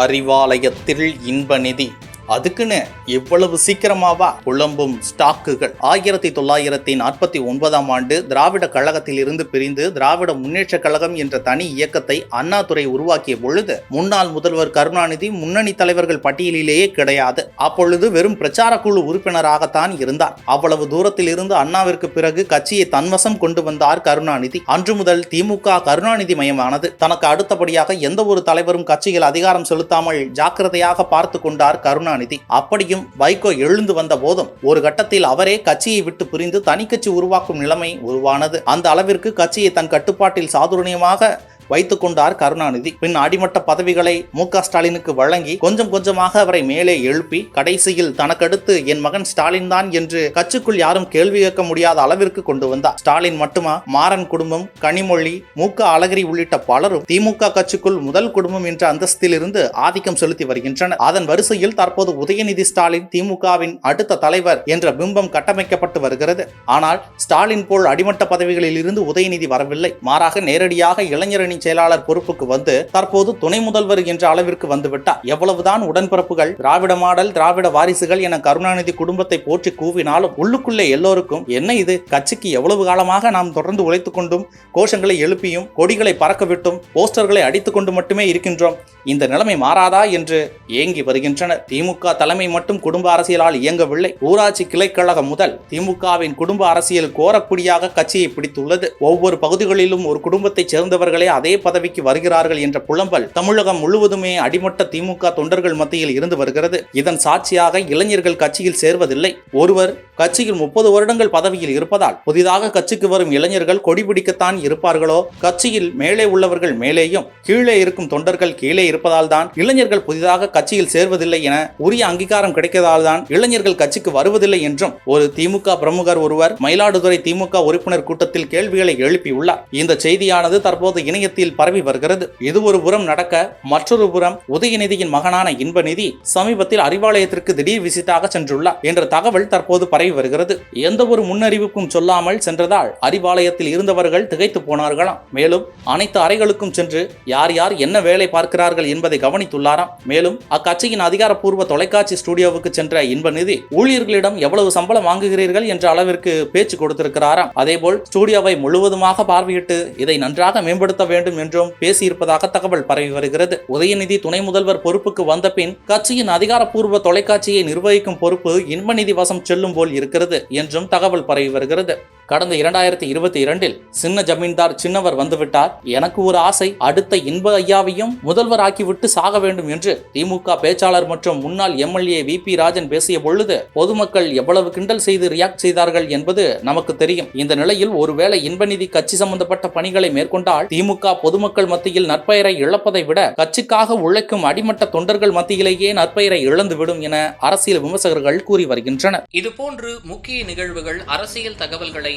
அறிவாலயத்தில் இன்ப நிதி அதுக்குன்னு இவ்வளவு சீக்கிரமாவா புலம்பும் ஸ்டாக்குகள். ஆயிரத்தி தொள்ளாயிரத்தி நாற்பத்தி ஒன்பதாம் ஆண்டு திராவிட கழகத்தில் இருந்து பிரிந்து திராவிட முன்னேற்ற கழகம் என்ற தனி இயக்கத்தை அண்ணாதுரை உருவாக்கிய பொழுது முன்னாள் முதல்வர் கருணாநிதி முன்னணி தலைவர்கள் பட்டியலிலேயே கிடையாது. அப்பொழுது வெறும் பிரச்சார குழு உறுப்பினராகத்தான் இருந்தார். அவ்வளவு தூரத்தில் இருந்து அண்ணாவிற்கு பிறகு கட்சியை தன்வசம் கொண்டு வந்தார் கருணாநிதி. அன்று முதல் திமுக கருணாநிதி மயமானது. தனக்கு அடுத்தபடியாக எந்த ஒரு தலைவரும் கட்சியில் அதிகாரம் செலுத்தாமல் ஜாக்கிரதையாக பார்த்து கொண்டார் கருணாநிதி. அப்படியும் வைகோ எழுந்து வந்த போதும் ஒரு கட்டத்தில் அவரே கட்சியை விட்டு பிரிந்து தனி கட்சி உருவாக்கும் நிலைமை உருவானது. அந்த அளவிற்கு கட்சியை தன் கட்டுப்பாட்டில் சாதுரணியமாக வைத்துக் கொண்டார் கருணாநிதி. பின் அடிமட்ட பதவிகளை மு ஸ்டாலினுக்கு வழங்கி கொஞ்சம் கொஞ்சமாக அவரை மேலே எழுப்பி கடைசியில் தனக்கடுத்து என் மகன் ஸ்டாலின் தான் என்று கட்சிக்குள் யாரும் கேள்வி கேட்க முடியாத அளவிற்கு கொண்டு வந்தார். ஸ்டாலின் மட்டுமா? மாறன் குடும்பம் கனிமொழி மு அழகிரி உள்ளிட்ட பலரும் திமுக கட்சிக்குள் முதல் குடும்பம் என்ற அந்தஸ்தில் இருந்து ஆதிக்கம் செலுத்தி வருகின்றனர். அதன் வரிசையில் தற்போது உதயநிதி ஸ்டாலின் திமுகவின் அடுத்த தலைவர் என்ற பிம்பம் கட்டமைக்கப்பட்டு வருகிறது. ஆனால் ஸ்டாலின் போல் அடிமட்ட பதவிகளில் இருந்து உதயநிதி வரவில்லை. மாறாக நேரடியாக இளைஞரணி செயலாளர் பொறுப்புக்கு வந்து தற்போது துணை முதல்வர் என்ற அளவிற்கு வந்துவிட்டார். எவ்வளவுதான் உடன்பிறப்புகள் திராவிட மாடல் திராவிட வாரிசுகள் என கருணாநிதி குடும்பத்தை போற்றி கூவினாலும் உள்ளுக்குள்ளே எல்லோருக்கும் என்ன இது? கட்சிக்கு எவ்வளவு காலமாக நாம் தொடர்ந்து உழைத்துக் கொண்டும் கோஷங்களை எழுப்பியும் கொடிகளை பறக்க விட்டும் போஸ்டர்களை அடித்துக் கொண்டு மட்டுமே இருக்கின்றோம். இந்த நிலைமை மாறாதா என்று ஏங்கி வருகின்றனர். திமுக தலைமை மட்டும் குடும்ப அரசியலால் இயங்கவில்லை. ஊராட்சி கிளைக்கழகம் முதல் திமுகவின் குடும்ப அரசியல் கோரக்குடியாக கட்சியை பிடித்துள்ளது. ஒவ்வொரு பகுதிகளிலும் ஒரு குடும்பத்தைச் சேர்ந்தவர்களே அதை அதே பதவிக்கு வருகிறார்கள் என்ற புலம்பல் தமிழகம் முழுவதுமே அடிமட்ட திமுக தொண்டர்கள் மத்தியில் இருந்து வருகிறது. இதன் சாட்சியாக இளைஞர்கள் கட்சியில் சேர்வதில்லை. ஒருவர் கட்சியில் முப்பது வருடங்கள் பதவியில் இருப்பதால் புதிதாக கட்சிக்கு வரும் இளைஞர்கள் கொடிபிடிக்கத்தான் இருப்பார்களோ? கட்சியில் மேலே உள்ளவர்கள் மேலேயும் கீழே இருக்கும் தொண்டர்கள் கீழே இருப்பதால் தான் இளைஞர்கள் புதிதாக கட்சியில் சேர்வதில்லை என உரிய அங்கீகாரம் கிடைக்கதால் தான் இளைஞர்கள் கட்சிக்கு வருவதில்லை என்றும் ஒரு திமுக பிரமுகர் ஒருவர் மயிலாடுதுறை திமுக உறுப்பினர் கூட்டத்தில் கேள்விகளை எழுப்பியுள்ளார். இந்த செய்தியானது தற்போது இணையத்தில் பரவி வருகிறது. இது ஒரு புறம் நடக்க மற்றொரு புறம் உதயநிதியின் மகனான இன்பநிதி சமீபத்தில் அறிவாலயத்திற்கு திடீர் விசிட்டாக சென்றுள்ளார் என்ற தகவல் தற்போது பரவி வருகிறது. எந்த ஒரு முன்னறிவிப்பும் சொல்லாமல் சென்றதால் அறிவாலயத்தில் இருந்தவர்கள் திகைத்து போனார்களாம். மேலும் அனைத்து அறைகளுக்கும் சென்று யார் யார் என்ன வேலை பார்க்கிறார்கள் என்பதை கவனித்துள்ளாராம். மேலும் அக்கட்சியின் அதிகாரப்பூர்வ தொலைக்காட்சி ஸ்டுடியோவுக்கு சென்ற இன்பநிதி ஊழியர்களிடம் எவ்வளவு சம்பளம் வாங்குகிறீர்கள் என்ற அளவிற்கு பேச்சு கொடுத்திருக்கிறாராம். அதேபோல் ஸ்டுடியோவை முழுவதுமாக பார்வையிட்டு இதை நன்றாக மேம்படுத்த வேண்டும் என்றும் பேசியிருப்பதாக தகவல் பரவி வருகிறது. உதயநிதி துணை முதல்வர் பொறுப்புக்கு வந்த பின் கட்சியின் அதிகாரப்பூர்வ தொலைக்காட்சியை நிர்வகிக்கும் பொறுப்பு இன்பநிதி வசம் செல்லும் போல் இருக்கிறது என்றும் தகவல் பரவி வருகிறது. கடந்த இரண்டாயிரத்தி இருபத்தி இரண்டில் சின்ன ஜமீன்தார் சின்னவர் வந்துவிட்டார். எனக்கு ஒரு ஆசை அடுத்த இன்ப ஐயாவையும் முதல்வர் ஆக்கிவிட்டு சாக வேண்டும் என்று திமுக பேச்சாளர் மற்றும் முன்னாள் எம்எல்ஏ வி பி ராஜன் பேசிய பொழுது பொதுமக்கள் எவ்வளவு கிண்டல் செய்து ரியாக்ட் செய்தார்கள் என்பது நமக்கு தெரியும். இந்த நிலையில் ஒருவேளை இன்பநிதி கட்சி சம்பந்தப்பட்ட பணிகளை மேற்கொண்டால் திமுக பொதுமக்கள் மத்தியில் நற்பெயரை இழப்பதை விட கட்சிக்காக உழைக்கும் அடிமட்ட தொண்டர்கள் மத்தியிலேயே நற்பெயரை இழந்துவிடும் என அரசியல் விமர்சகர்கள் கூறி வருகின்றனர். இதுபோன்று முக்கிய நிகழ்வுகள் அரசியல் தகவல்களை